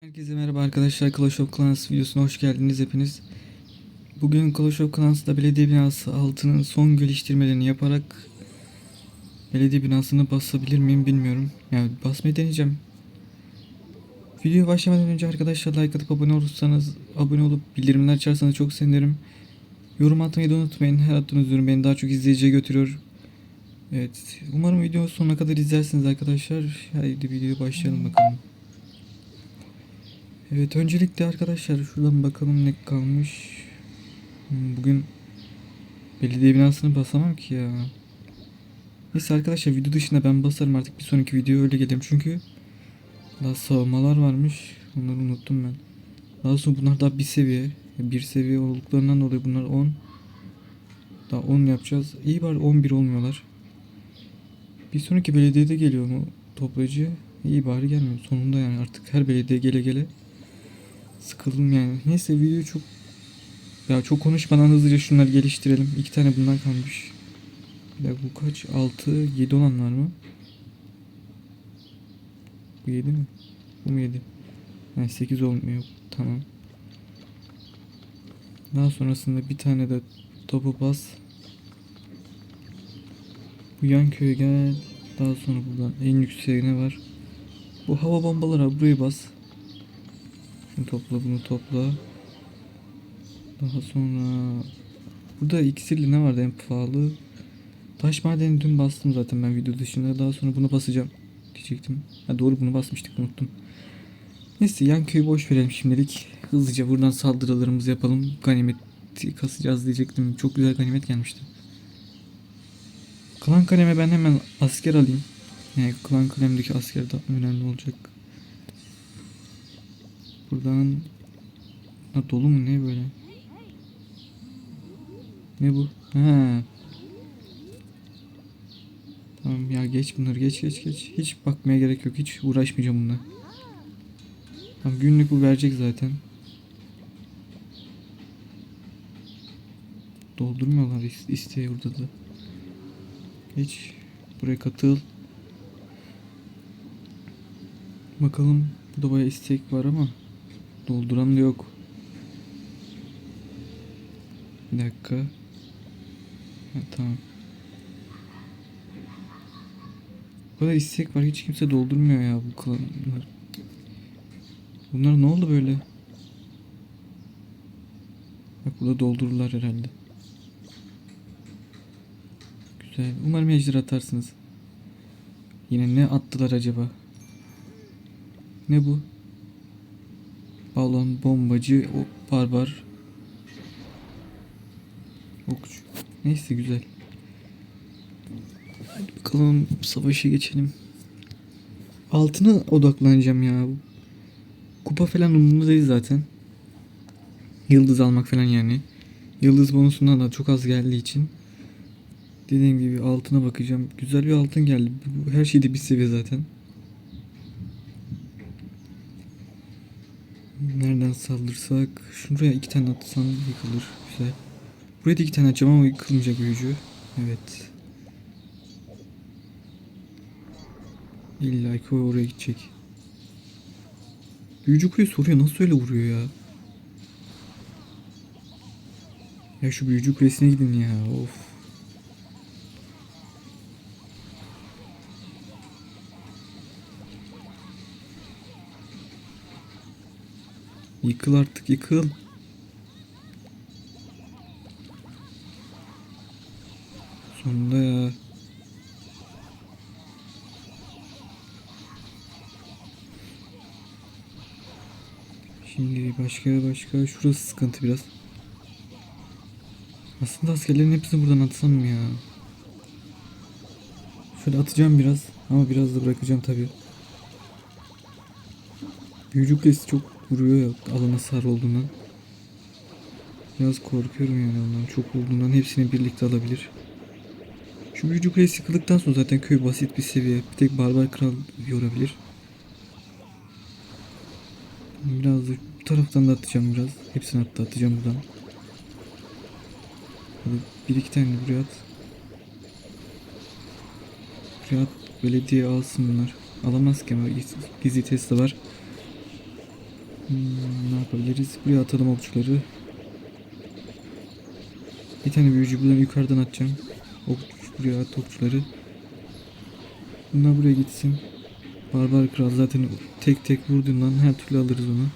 Herkese merhaba arkadaşlar Clash of Clans videosuna hoş geldiniz hepiniz. Bugün Clash of Clans'ta belediye binası altının son geliştirmelerini yaparak belediye binasını basabilir miyim bilmiyorum. Yani basmayı deneyeceğim. Videoya başlamadan önce arkadaşlar like atıp abone olursanız, abone olup bildirimler açarsanız çok sevinirim. Yorum atmayı da unutmayın. Her attığınız yorum beni daha çok izleyiciye götürüyor. Evet, umarım videoyu sonuna kadar izlersiniz arkadaşlar. Haydi videoya başlayalım bakalım. Evet öncelikle arkadaşlar şuradan bakalım ne kalmış. Hmm, Bugün belediye binasını basamam ki ya. Neyse arkadaşlar video dışında ben basarım artık bir sonraki video öyle gelirim çünkü daha savunmalar varmış. Onları unuttum ben. Daha sonra bunlar daha bir seviye. Bir seviye olduklarından dolayı bunlar 10. Daha 10 yapacağız. İyi var 11 olmuyorlar. Bir sonraki belediyede geliyor mu toplayıcı? İyi bari gelmiyor. Sonunda yani artık her belediye gele gele Sıkıldım yani. Neyse video çok ya çok konuşmadan hızlıca şunları geliştirelim. İki tane bundan kalmış. Bir dakika bu kaç? 6, 7 olan var mı? Bu 7 mi? Bu mu 7? Yani 8 olmuyor. Tamam. Daha sonrasında bir tane de topu bas. Bu yan köye gel. Daha sonra buradan en yükseğe ne var? Bu hava bombaları burayı bas. Şunu topla bunu topla. Daha sonra burada iksirli ne vardı en pahalı? Taş madeni dün bastım zaten ben video dışında. Daha sonra bunu basacağım diyecektim. Ha doğru bunu basmıştık unuttum. Neyse yan köyü boş verelim şimdilik. Hızlıca buradan saldırılarımızı yapalım. Ganimet kasacağız diyecektim. Çok güzel ganimet gelmişti. Klan kaleme ben hemen asker alayım. Yani klan kalemdeki asker de önemli olacak. Buradan ha, dolu mu ne böyle? Ne bu? Ha. Tamam ya geç bunları geç geç geç. Hiç bakmaya gerek yok. Hiç uğraşmayacağım bununla. Tamam günlük bu verecek zaten. Doldurmuyorlar is- isteği burada da. Geç. Buraya katıl. Bakalım. Burada bayağı istek var ama dolduran da yok. Bir dakika. Ha, tamam. Bu kadar istek var hiç kimse doldurmuyor ya bu klanlar. Bunlar ne oldu böyle? Bak burada doldururlar herhalde. Güzel. Umarım ejder atarsınız. Yine ne attılar acaba? Ne bu? Balon, bombacı, o barbar. Okçu. Neyse güzel. Hadi bakalım savaşa geçelim. Altına odaklanacağım ya. Kupa falan umurumda değil zaten. Yıldız almak falan yani. Yıldız bonusundan da çok az geldiği için. Dediğim gibi altına bakacağım. Güzel bir altın geldi. Bu- Her şeyde bir seviye zaten. Nereden saldırsak? Şuraya iki tane atsam yıkılır. Güzel. Buraya da iki tane atacağım ama yıkılmayacak büyücü. Evet. İlla ki oraya gidecek. Büyücü kuyu soruyor nasıl öyle vuruyor ya? Ya şu büyücü kulesine gidin ya of. Yıkıl artık yıkıl. Sonunda ya. Şimdi başka başka şurası sıkıntı biraz. Aslında askerlerin hepsini buradan atsam mı ya? Şöyle atacağım biraz ama biraz da bırakacağım tabii. Büyücü çok vuruyor ya alan hasar olduğundan. Biraz korkuyorum yani ondan çok olduğundan hepsini birlikte alabilir. Şu büyücü kulesi yıkıldıktan sonra zaten köy basit bir seviye. Bir tek barbar kral yorabilir. Biraz da bu taraftan da atacağım biraz. Hepsini hatta atacağım buradan. Hadi bir iki tane buraya at. Buraya at. Belediye alsın bunlar. Alamaz ki ama gizli testi var. Hmm, ne yapabiliriz? Buraya atalım okçuları. Bir tane büyücü buradan yukarıdan atacağım. Okçu buraya at okçuları. Bunlar buraya gitsin. Barbar kral zaten tek tek vurduğundan her türlü alırız onu.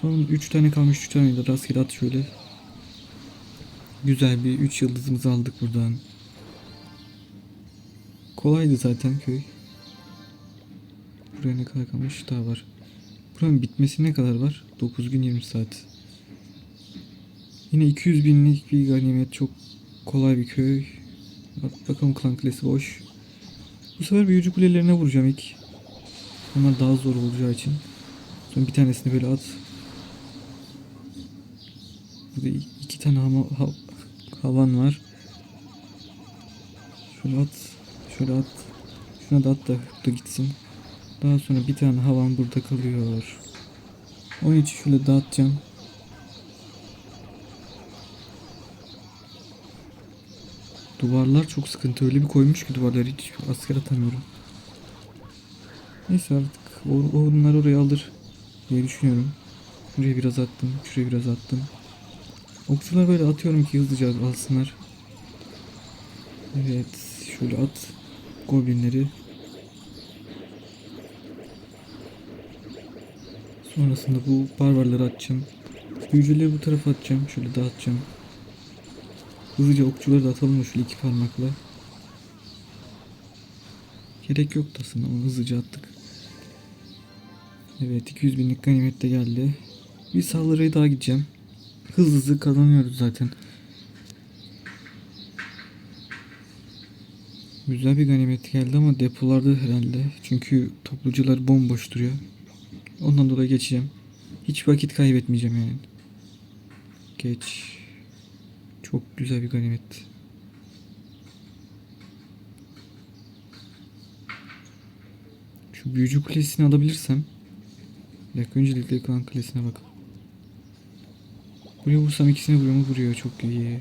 Son 3 tane kalmış 3 tane de rastgele at şöyle. Güzel bir 3 yıldızımızı aldık buradan. Kolaydı zaten köy. Buraya ne kadar kalmış daha var. Buranın bitmesi ne kadar var? 9 gün 20 saat. Yine 200 binlik bir ganimet çok kolay bir köy. Bak, bakalım klan kulesi boş. Bu sefer büyücü kulelerine vuracağım ilk. Onlar daha zor olacağı için. Sonra bir tanesini böyle at. Burada iki tane hama, ha- havan var. Şöyle at. Şöyle at. Şuna da at da da gitsin. Daha sonra bir tane havan burada kalıyor. Onun için şöyle dağıtacağım. Duvarlar çok sıkıntı. Öyle bir koymuş ki duvarları hiç asker atamıyorum. Neyse artık o, o onlar oraya alır diye düşünüyorum. Şuraya biraz attım. Şuraya biraz attım. Okçular böyle atıyorum ki hızlıca alsınlar. Evet. Şöyle at. Goblinleri. Sonrasında bu barbarları atacağım. Büyücüleri bu tarafa atacağım. Şöyle dağıtacağım. Hızlıca okçuları da atalım şöyle iki parmakla. Gerek yoktu aslında ama hızlıca attık. Evet 200 binlik ganimet de geldi. Bir saldırıya daha gideceğim. Hızlı hızlı kazanıyoruz zaten. Güzel bir ganimet geldi ama depolarda herhalde. Çünkü toplucular bomboş duruyor. Ondan dolayı geçeceğim. Hiç vakit kaybetmeyeceğim yani. Geç. Çok güzel bir ganimet. Şu büyücü kulesini alabilirsem. Bir dakika öncelikle klan kulesine bakalım. Buraya vursam ikisini vuruyor mu? Vuruyor. Çok iyi.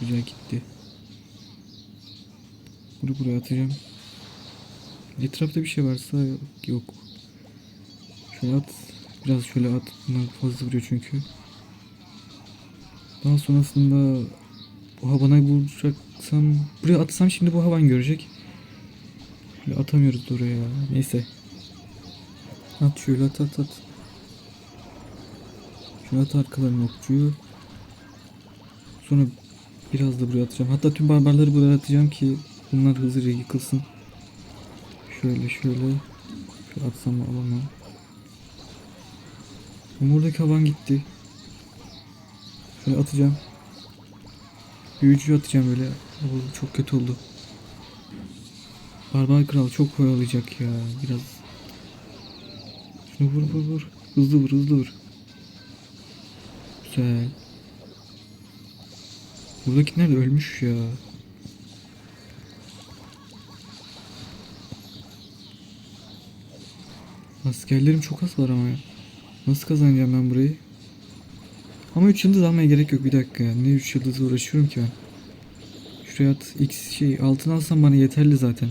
Güzel gitti. Bunu buraya atacağım. Etrafta bir şey varsa yok. Şöyle at. Biraz şöyle at. Bunlar fazla vuruyor çünkü. Daha sonrasında bu havana vuracaksam buraya atsam şimdi bu havan görecek. Böyle atamıyoruz oraya. Neyse. At şöyle at at at. Şöyle at arkalarına okçuyu. Sonra biraz da buraya atacağım. Hatta tüm barbarları buraya atacağım ki bunlar hızlıca yıkılsın. Şöyle şöyle. Şöyle atsam alamam. Ama Buradaki havan gitti. Şöyle atacağım. Büyücüyü atacağım böyle. Oo, çok kötü oldu. Barbar kral çok oyalayacak ya. Biraz. Şunu vur vur vur. Hızlı vur hızlı vur. Güzel. Buradakiler de ölmüş ya. Askerlerim çok az var ama ya. Nasıl kazanacağım ben burayı? Ama 3 yıldız almaya gerek yok bir dakika ya. Ne 3 yıldızla uğraşıyorum ki ben. Şuraya at x şey altın alsam bana yeterli zaten.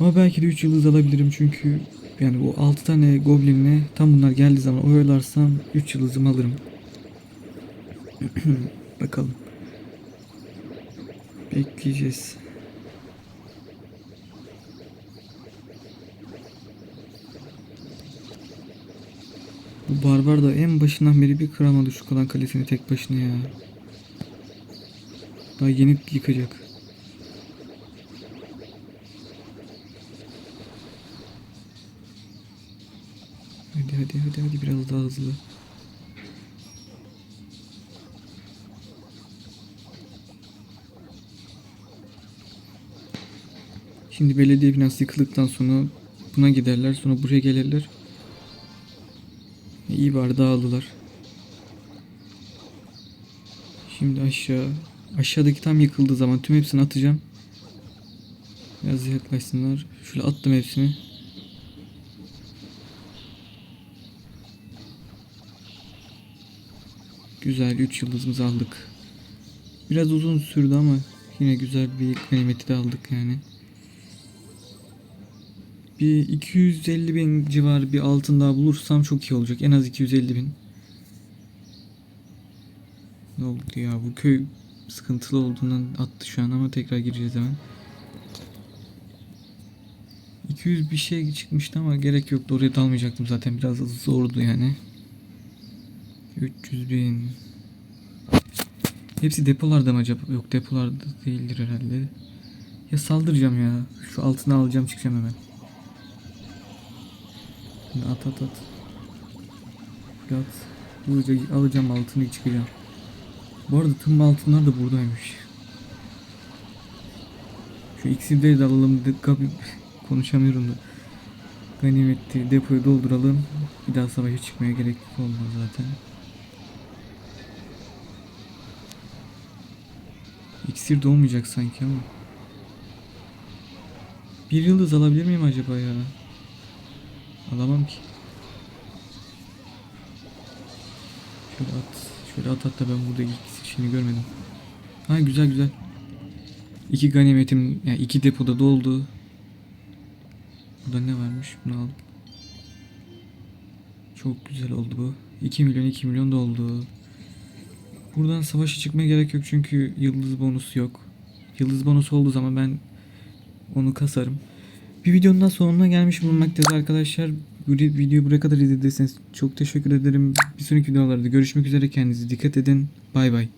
Ama belki de 3 yıldız alabilirim çünkü yani bu 6 tane goblinle tam bunlar geldiği zaman oyalarsam 3 yıldızımı alırım. Bakalım. Bekleyeceğiz. Bu barbar da en başından beri bir kıramadı şu kalan kalesini tek başına ya. Daha yeni yıkacak. Hadi hadi hadi hadi biraz daha hızlı. Şimdi belediye binası yıkıldıktan sonra buna giderler sonra buraya gelirler. İyi bari dağıldılar. Şimdi aşağı. Aşağıdaki tam yıkıldığı zaman tüm hepsini atacağım. Biraz yaklaşsınlar. Şöyle attım hepsini. Güzel 3 yıldızımızı aldık. Biraz uzun sürdü ama yine güzel bir ganimeti de aldık yani. Bir 250 bin civarı bir altın daha bulursam çok iyi olacak. En az 250 bin. Ne oldu ya bu köy sıkıntılı olduğundan attı şu an ama tekrar gireceğiz hemen. 200 bir şey çıkmıştı ama gerek yoktu. Oraya dalmayacaktım zaten. Biraz zordu yani. 300 bin. Hepsi depolarda mı acaba? Yok depolarda değildir herhalde. Ya saldıracağım ya. Şu altına alacağım çıkacağım hemen. Şimdi at at at. At. Hızlıca alacağım altını çıkacağım. Bu arada tüm altınlar da buradaymış. Şu iksirleri de alalım. Dikkat konuşamıyorum da. Ganimetli depoyu dolduralım. Bir daha savaşa çıkmaya gerek olmaz zaten. İksir de olmayacak sanki ama. Bir yıldız alabilir miyim acaba ya? Alamam ki. Şöyle at. Şöyle at at da ben burada ilk şeyini görmedim. Ha güzel güzel. İki ganimetim, yani iki depoda doldu. Burada ne varmış? Bunu al. Çok güzel oldu bu. 2 milyon 2 milyon doldu. Buradan savaşa çıkmaya gerek yok çünkü yıldız bonusu yok. Yıldız bonusu olduğu zaman ben onu kasarım. Bir videonun daha sonuna gelmiş bulunmaktayız arkadaşlar. Videoyu buraya kadar izlediyseniz çok teşekkür ederim. Bir sonraki videolarda görüşmek üzere. Kendinize dikkat edin. Bay bay.